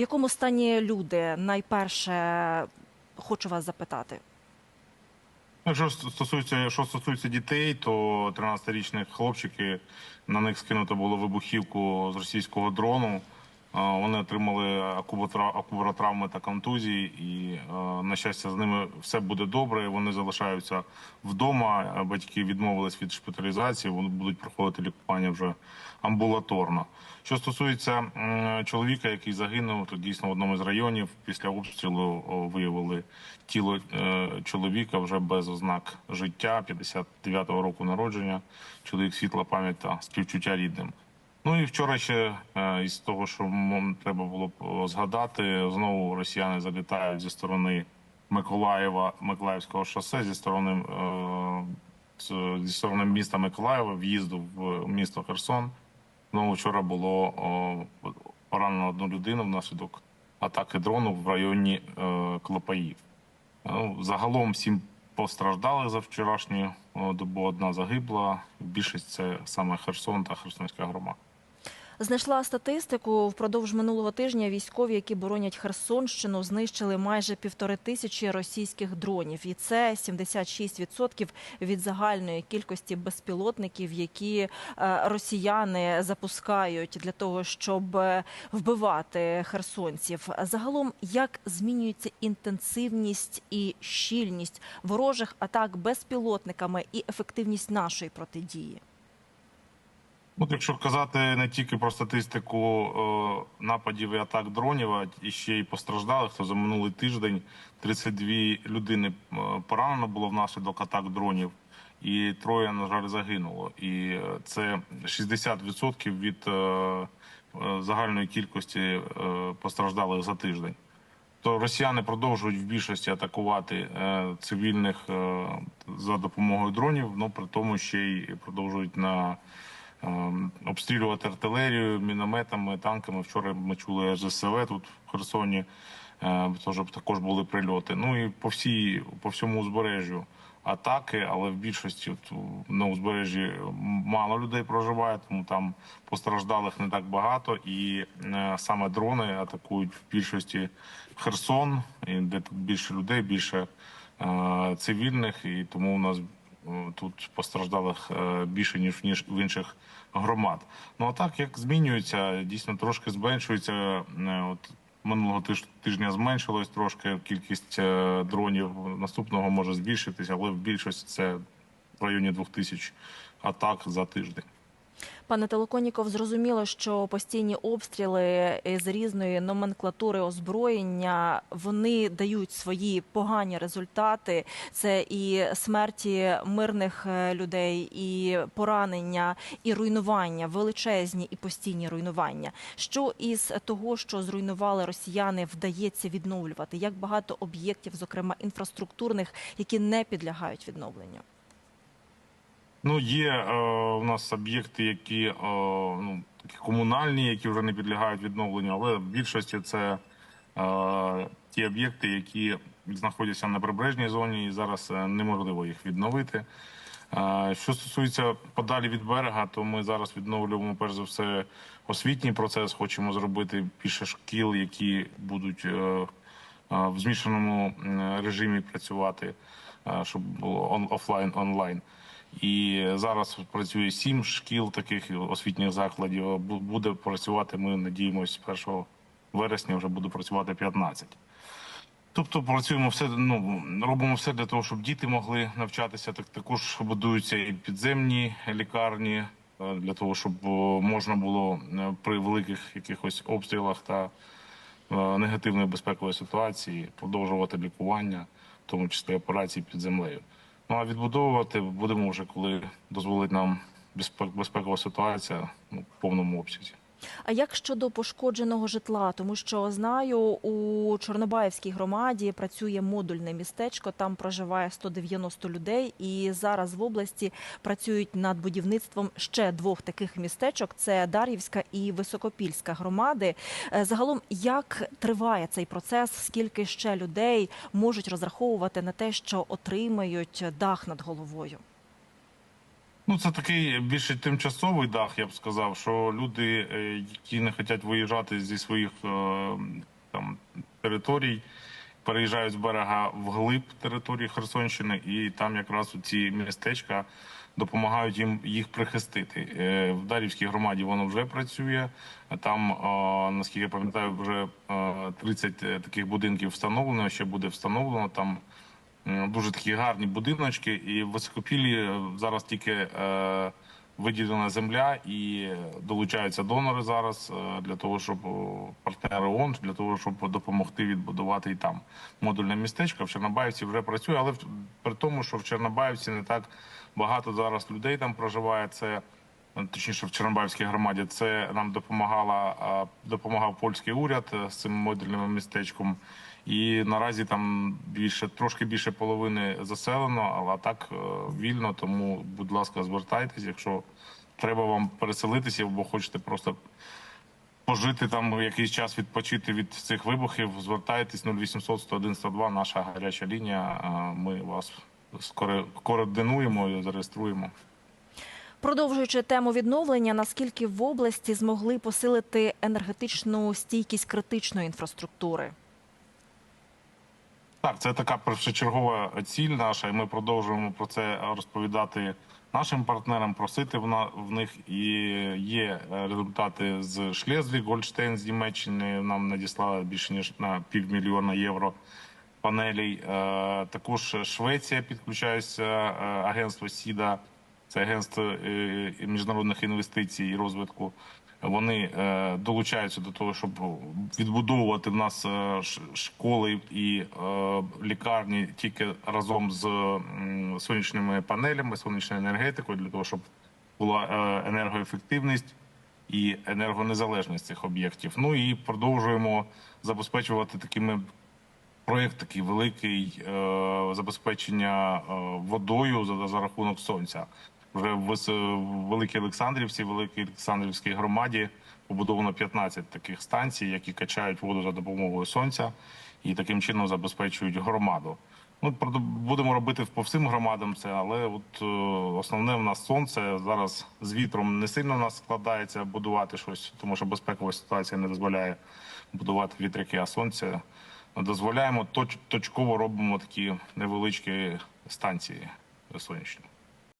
В якому стані люди? Найперше хочу вас запитати. Якщо ст- стосується, що стосується дітей, то 13-річних хлопчики на них скинуто було вибухівку з російського дрону. Вони отримали акубаротравми та контузії, і е, на щастя, з ними все буде добре. Вони залишаються вдома. Батьки відмовились від шпиталізації. Вони будуть проходити лікування вже амбулаторно. Що стосується чоловіка, який загинув, то дійсно в одному з районів після обстрілу виявили тіло е, чоловіка вже без ознак життя, 59-го року народження. Чоловік світла пам'ять та співчуття рідним. Ну і вчора ще е, із того, що треба було б згадати, знову росіяни залітають зі сторони Миколаєва, Миколаївського шосе, зі сторони е, зі сторони міста Миколаєва, в'їзду в місто Херсон. Ну, вчора було поранено одну людину внаслідок атаки дрону в районі е, Клопаїв. Ну, загалом сім постраждали за вчорашню добу. Одна загибла. Більшість це саме Херсон та Херсонська громада. Знайшла статистику впродовж минулого тижня. Військові, які боронять Херсонщину, знищили майже півтори тисячі російських дронів, і це 76% від загальної кількості безпілотників, які е, росіяни запускають для того, щоб е, вбивати херсонців. Загалом, як змінюється інтенсивність і щільність ворожих атак безпілотниками і ефективність нашої протидії? Ну, якщо казати не тільки про статистику е, нападів і атак дронів, а ще й постраждалих, то за минулий тиждень 32 людини е, поранено було внаслідок атак дронів, і троє, на жаль, загинуло. І е, це 60% від загальної кількості постраждалих за тиждень. То росіяни продовжують в більшості атакувати цивільних за допомогою дронів, ну при тому ще й продовжують на обстрілювати артилерію, мінометами, танками. Вчора ми чули РЗСВ тут в Херсоні, е, тож також були прильоти. Ну і по всій по всьому узбережжю атаки, але в більшості от, на узбережжі мало людей проживає, тому там постраждалих не так багато. І е, саме дрони атакують в більшості Херсон, де більше людей, більше е, цивільних, і тому у нас тут постраждалих е, більше ніж ніж в інших громад. Ну а так як змінюється, дійсно трошки зменшується. е, От минулого тиж- тижня зменшилось трошки кількість е, дронів. Наступного може збільшитися, але в більшості це в районі двох тисяч атак за тиждень. Пане Толоконіков, зрозуміло, що постійні обстріли з різної номенклатури озброєння вони дають свої погані результати. Це і смерті мирних е, людей, і поранення, і руйнування, величезні і постійні руйнування. Що із того, що зруйнували росіяни, вдається відновлювати? Як багато об'єктів, зокрема інфраструктурних, які не підлягають відновленню? Ну, є е, у нас об'єкти, які е, ну, такі комунальні, які вже не підлягають відновленню, але в більшості це е, ті об'єкти, які знаходяться на прибережній зоні, і зараз е, неможливо їх відновити. Е, що стосується подалі від берега, то ми зараз відновлюємо перш за все освітній процес. Хочемо зробити більше шкіл, які будуть е, е, в змішаному режимі працювати, е, щоб було офлайн онлайн. І зараз працює сім шкіл таких освітніх закладів. Буде працювати. Ми надіємося, 1 вересня вже буде працювати 15. Тобто працюємо все, ну робимо все для того, щоб діти могли навчатися. Так також будуються і підземні лікарні е, для того, щоб можна було е, при великих якихось обстрілах та е, негативної безпекової ситуації продовжувати лікування, в тому числі операції під землею. Ну а відбудовувати будемо вже коли дозволить нам безпек- безпекова ситуація ну, в повному обсязі. А як щодо пошкодженого житла? Тому що знаю, у Чорнобаївській громаді працює модульне містечко. Там проживає 190 людей, і зараз в області працюють над будівництвом ще двох таких містечок: це Дар'ївська і Високопільська громади. Е, Загалом, як триває цей процес? Скільки ще людей можуть розраховувати на те, що отримають дах над головою? Ну, це такий більше тимчасовий дах, я б сказав, що люди, е, які не хочуть виїжджати зі своїх е, територій, переїжджають з берега вглиб території Херсонщини, і там якраз ці містечка допомагають їм їх прихистити. Е, В Дарівській громаді воно вже працює. Там, наскільки я пам'ятаю, вже е, 30 таких будинків встановлено. Ще буде встановлено там. М, Дуже такі гарні будиночки, і в Високопіллі е, зараз тільки е, виділена земля і долучаються донори зараз е, для того, щоб партнери ООН, для того, щоб допомогти відбудувати і там модульне містечко. В Чорнобаївці вже працює, але при тому, що в Чорнобаївці не так багато зараз людей там проживає. Це е, точніше в Чорнобаївській громаді. Це нам допомагала допомагав польський уряд е, з цим модульним містечком. І наразі там більше трошки більше половини заселено, але так е, вільно. Тому, будь ласка, звертайтесь, якщо треба вам переселитися, або хочете просто пожити там якийсь час, відпочити від цих вибухів. Звертайтесь 0800 101 102, наша гаряча лінія. Е, Ми вас скоро координуємо і зареєструємо. Продовжуючи тему відновлення, наскільки в області змогли посилити енергетичну стійкість критичної інфраструктури? Так, це така першочергова ціль наша, і ми продовжуємо про це розповідати нашим партнерам, просити в, них. І є результати з Шлезві, Гольштейн з Німеччини. Нам надіслали більше ніж на півмільйона євро панелей. Е, також Швеція підключається, е, агентство Сіда, це агентство е, міжнародних інвестицій і розвитку. Вони е, долучаються до того, щоб відбудовувати в нас е, школи і е, лікарні тільки разом з сонячними панелями, сонячною енергетикою, для того, щоб була е, енергоефективність і енергонезалежність цих об'єктів. Ну і продовжуємо забезпечувати такими проєкт такий великий е, забезпечення е, водою за, за рахунок сонця. В, Великій Олександрівці, Великій Олександрівській громаді побудовано 15 таких станцій, які качають воду за допомогою сонця і таким чином забезпечують громаду. Ну, будемо робити по всім громадам це, але от е, основне в нас сонце зараз з вітром не сильно в нас складається будувати щось, тому що безпекова ситуація не дозволяє будувати вітряки, а сонце дозволяємо точ, точково робимо такі невеличкі станції сонячні.